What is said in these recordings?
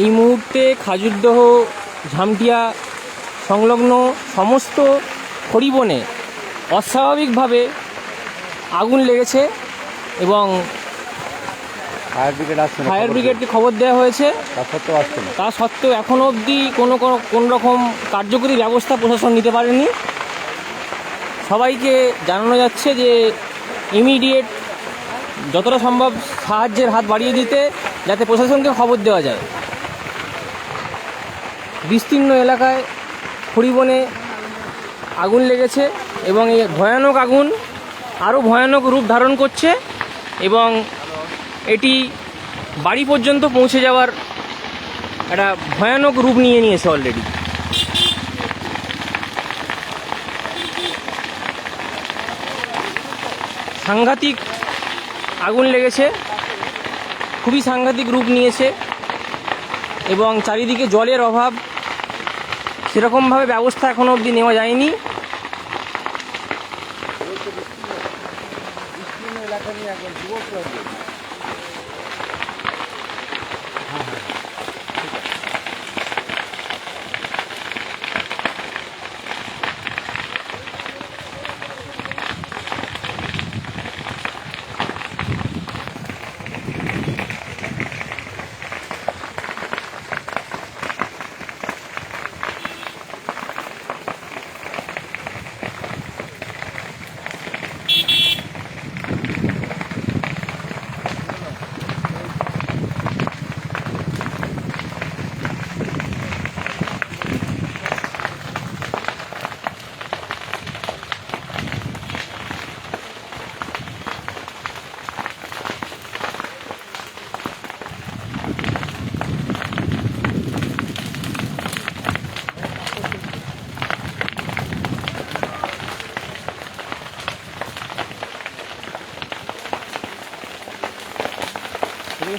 এই মুহূর্তে খাজুরদহ ঝামটিয়া সংলগ্ন সমস্ত হরিবনে অস্বাভাবিকভাবে আগুন লেগেছে এবং ফায়ার ব্রিগেড আসছে ফায়ার ব্রিগেডকে খবর দেওয়া হয়েছে। তা সত্ত্বেও আসছে না। তা সত্ত্বেও এখনও অবধি কোনো কোনো কোন রকম কার্যকরী ব্যবস্থা প্রশাসন নিতে পারেনি। সবাইকে জানানো যাচ্ছে যে ইমিডিয়েট যতটা সম্ভব সাহায্যের হাত বাড়িয়ে দিতে যাতে প্রশাসনকে খবর দেওয়া যায়। বিস্তীর্ণ এলাকায় হরিবনে আগুন লেগেছে এবং এই ভয়ানক আগুন আরও ভয়ানক রূপ ধারণ করছে এবং এটি বাড়ি পর্যন্ত পৌঁছে যাওয়ার একটা ভয়ানক রূপ নিয়ে নিয়েছে অলরেডি সাংঘাতিক আগুন লেগেছে। খুবই সাংঘাতিক রূপ নিয়েছে এবং চারিদিকে জলের অভাব। সেরকমভাবে ব্যবস্থা এখনও অবধি নেওয়া যায়নি।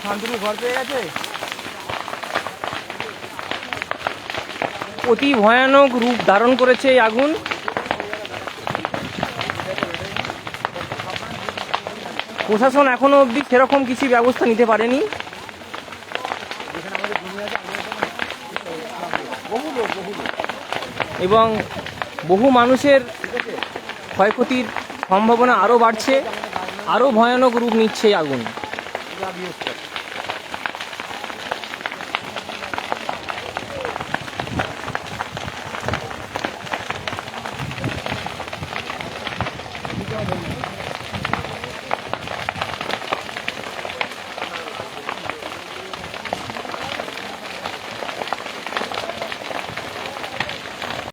শান্তনু ঘর পেয়ে গেছে? অতি ভয়ানক রূপ ধারণ করেছে এই আগুন। প্রশাসন এখনও অবধি সেরকম কিছু ব্যবস্থা নিতে পারেনি। এবং বহু মানুষের ক্ষয়ক্ষতির সম্ভাবনা আরও বাড়ছে আরও ভয়ানক রূপ নিচ্ছে zabił